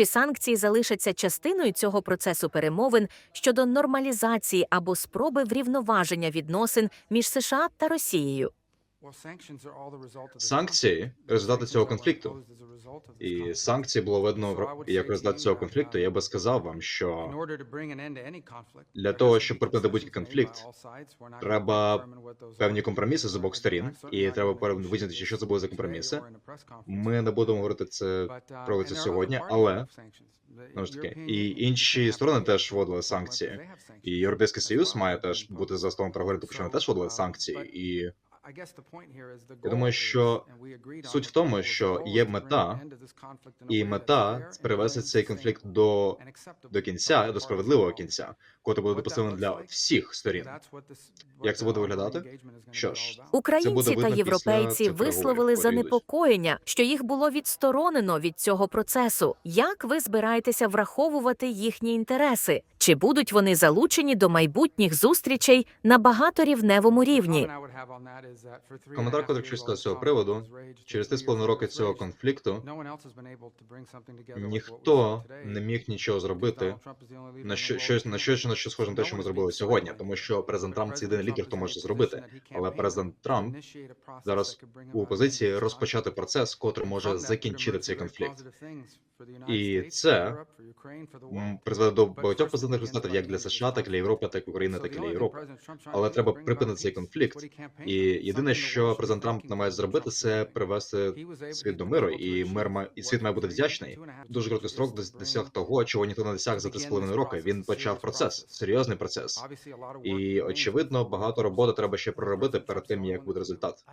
Чи санкції залишаться частиною цього процесу перемовин щодо нормалізації або спроби врівноваження відносин між США та Росією? Санкції результати цього конфлікту. І санкції було видно в- як результат цього конфлікту. Я би сказав вам, що для того, щоб припинити будь-який конфлікт, треба певні компроміси з обох сторін, і треба визначити, що це буде за компроміси. Ми не будемо говорити це про це сьогодні, але знову ж таки, і інші сторони теж вводили санкції. І Європейський Союз має теж бути за столом переговорити, тому що вони теж вводили санкції. І я думаю, що суть в тому, що є мета, і мета привести цей конфлікт до, до кінця, до справедливого кінця, котрий буде допустимим для всіх сторін. Як це буде виглядати? Що ж, Українці та європейці висловили занепокоєння, що їх було відсторонено від цього процесу. Як ви збираєтеся враховувати їхні інтереси? Чи будуть вони залучені до майбутніх зустрічей на багаторівневому рівні? коментар, котрий хочу з цього приводу, через три з половиною роки цього конфлікту ніхто не міг нічого зробити на що щось на щось на що схоже на те, що ми зробили сьогодні, тому що президент Трамп це єдиний лідер, хто може зробити. Але президент Трамп зараз у позиції розпочати процес, котрий може закінчити цей конфлікт. І це призведе до багатьох позитивних результатів як для США, так і для Європи, так і України, так і для Європи. Але треба припинити цей конфлікт. І єдине, що президент Трамп намагається зробити, це привести світ до миру, і мир ма і світ має бути вдячний. Дуже короткий строк дос- досяг того, чого ніхто не досяг за 3,5 роки. Він почав процес, серйозний процес. І очевидно, багато роботи треба ще проробити перед тим, як буде результат.